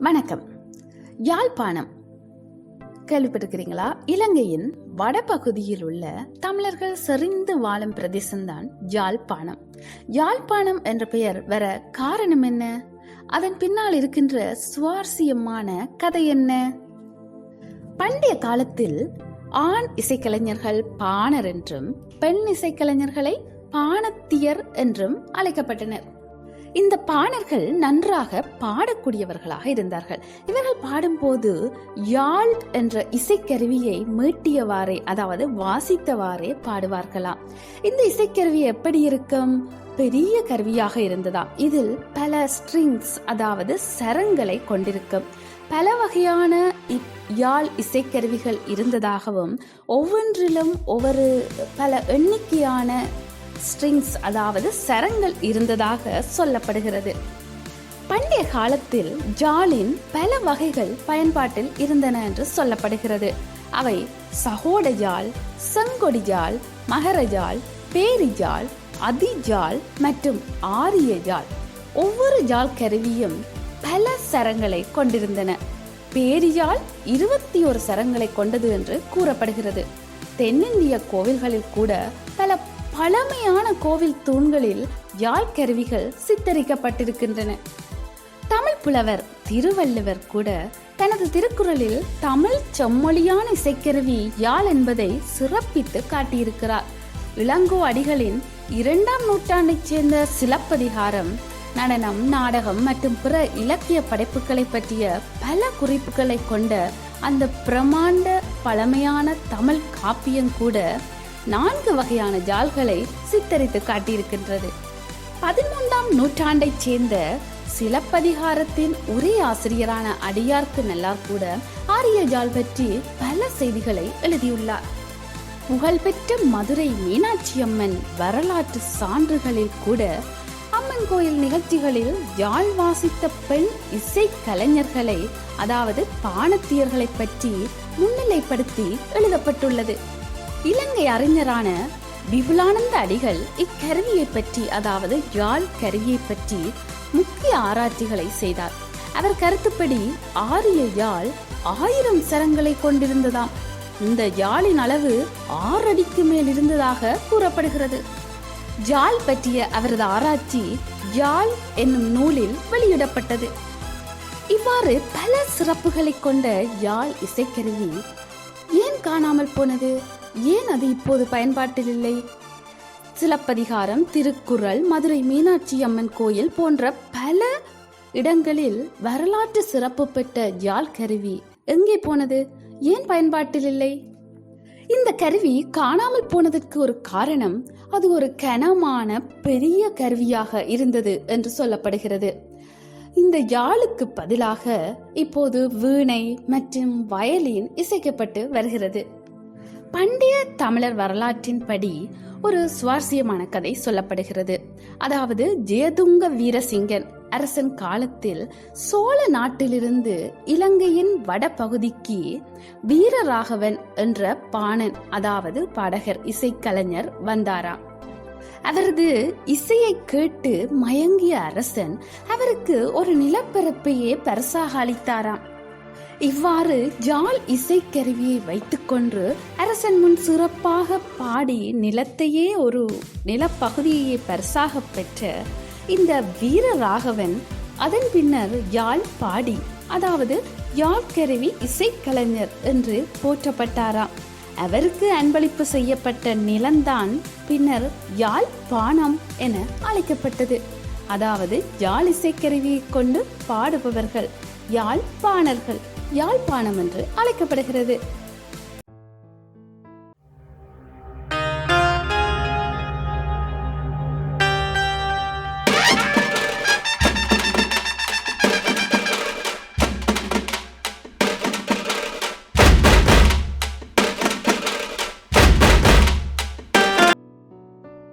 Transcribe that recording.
வணக்கம். யாழ்ப்பாணம். கேள்விப்பட்டிருக்கிறீங்களா? இலங்கையின் வடபகுதியில் உள்ள தமிழர்கள் செறிந்து வாழும் பிரதேசம்தான் யாழ்ப்பாணம். யாழ்ப்பாணம் என்ற பெயர் வர காரணம் என்ன? அதன் பின்னால் இருக்கின்ற சுவாரஸ்யமான கதை என்ன? பண்டைய காலத்தில் ஆண் இசைக்கலைஞர்கள் பாணர் என்றும் பெண் இசைக்கலைஞர்களை பாணத்தியர் என்றும் அழைக்கப்பட்டனர். இந்த பாணர்கள் நன்றாக பாடக்கூடியவர்களாக இருந்தார்கள். இவர்கள் பாடும்போது யாழ் என்ற இசைக்கருவியை மீட்டியவாறே அதாவது வாசித்தவாறே பாடுவார்களாம். இந்த இசைக்கருவி எப்படி இருக்கும்? பெரிய கருவியாக இருந்ததாம். இதில் பல ஸ்ட்ரிங்ஸ் அதாவது சரங்களை கொண்டிருக்கும். பல வகையான யாழ் இசைக்கருவிகள் இருந்ததாகவும் ஒவ்வொன்றிலும் ஒவ்வொரு பல எண்ணிக்கையான ஸ்ட்ரிங்ஸ் அதாவது சரங்கள் இருந்ததாக சொல்லப்படுகிறது. பண்டைய காலத்தில் ஜாலின் பல வகைகள் பயன்பாட்டில் இருந்தன என்று சொல்லப்படுகிறது. அவை சகோட ஜால் செங்கொடி ஜால் மகர ஜால் ஜால் அதிஜால் மற்றும் ஆரிய ஜால் ஒவ்வொரு ஜால் கருவியும் பல சரங்களை கொண்டிருந்தன. பேரியால் இருபத்தி ஒரு சரங்களை கொண்டது என்று கூறப்படுகிறது. தென்னிந்திய கோவில்களில் கூட பழமையான கோவில் தூண்களில் யாழ் கருவிகள் சித்தரிக்கப்பட்டிருக்கின்றன. தமிழ் புலவர் திருவள்ளுவர் கூட தனது திருக்குறளில் தமிழ் செம்மொழியான இசைக்கருவி யாழ் என்பதை சிறப்பித்து காட்டியிருக்கிறார். இளங்கோ அடிகளின் இரண்டாம் நூற்றாண்டைச் சேர்ந்த சிலப்பதிகாரம் நடனம் நாடகம் மற்றும் பிற இலக்கிய படைப்புகளை பற்றிய பல குறிப்புகளை கொண்ட அந்த பிரமாண்ட பழமையான தமிழ் காப்பியம் கூட நான்கு வகையான ஜால்களை சித்தரித்து காட்டியிருக்கின்றது. பதிமூன்றாம் நூற்றாண்டைச் சேர்ந்த சிலப்பதிகாரத்தின் ஒரே ஆசிரியரான அடியார்க்கு நல்லார் கூட ஆரிய ஜால் பற்றி பல செய்திகளை எழுதியுள்ளார். புகழ்பெற்ற மதுரை மீனாட்சி அம்மன் வரலாற்று சான்றுகளில் கூட அம்மன் கோயில் நிகழ்ச்சிகளில் யாழ் வாசித்த பெண் இசை கலைஞர்களை அதாவது பாணத்தியர்களை பற்றி முன்னிலைப்படுத்தி எழுதப்பட்டுள்ளது. இலங்கை அறிஞரான விபுலானந்த அடிகள் இக்கருவியை பற்றி அதாவது யாழ் கருவியை பற்றி முக்கிய ஆராய்ச்சிகளை செய்தார். அவர் கருத்துப்படி ஆரிய யாழ் ஆயிரம் சரங்களை கொண்டிருந்ததாம். இந்த யாழின் அளவு ஆறு அடிக்கு மேல் இருந்ததாக கூறப்படுகிறது. ஜால் பற்றிய அவரது ஆராய்ச்சி ஜால் என்னும் நூலில் வெளியிடப்பட்டது. இவ்வாறு பல சிறப்புகளை கொண்ட யாழ் இசைக்கருவி ஏன் காணாமல் போனது? ஏன் அது இப்போது பயன்பாட்டில் இல்லை? சிலப்பதிகாரம் திருக்குறள் மதுரை மீனாட்சி அம்மன் கோயில் போன்ற பல இடங்களில் வரலாற்று சிறப்பு பெற்ற யாழ் கருவி எங்கே போனது? ஏன் பயன்பாட்டில் இல்லை? இந்த கருவி காணாமல் போனதற்கு ஒரு காரணம் அது ஒரு கனமான பெரிய கருவியாக இருந்தது என்று சொல்லப்படுகிறது. இந்த யாழுக்கு பதிலாக இப்போது வீணை மற்றும் வயலின் இசைக்கப்பட்டு வருகிறது. பண்டைய தமிழர் வரலாற்றின்படி ஒரு சுவாரஸ்யமான கதை சொல்லப்படுகிறது. அதாவது ஜெயதுங்க வீரசிங்கன் அரசன் காலத்தில் சோழ நாட்டிலிருந்து இலங்கையின் வடபகுதிக்கு வீரராகவன் என்ற பாணன் அதாவது பாடகர் இசைக்கலைஞர் வந்தாராம். அவரது இசையை கேட்டு மயங்கிய அரசன் அவருக்கு ஒரு நிலப்பரப்பையே பரிசாக அளித்தாராம். இவ்வாறு ஜால் இசைக்கருவியை வைத்துக்கொண்டு அரசன் முன் சிறப்பாக பாடி நிலத்தையே ஒரு நிலப்பகுதியையே பரிசாக பெற்ற இந்த வீர ராகவன் அதன் பின்னர் யாழ் பாடி அதாவது யாழ்கருவி இசைக்கலைஞர் என்று போற்றப்பட்டாராம். அவருக்கு அன்பளிப்பு செய்யப்பட்ட நிலம்தான் பின்னர் யாழ் பானம் என அழைக்கப்பட்டது. அதாவது யாழ் இசைக்கருவியை கொண்டு பாடுபவர்கள். யாழ்ப்பாணர்கள். யாழ்ப்பாணம் என்று அழைக்கப்படுகிறது.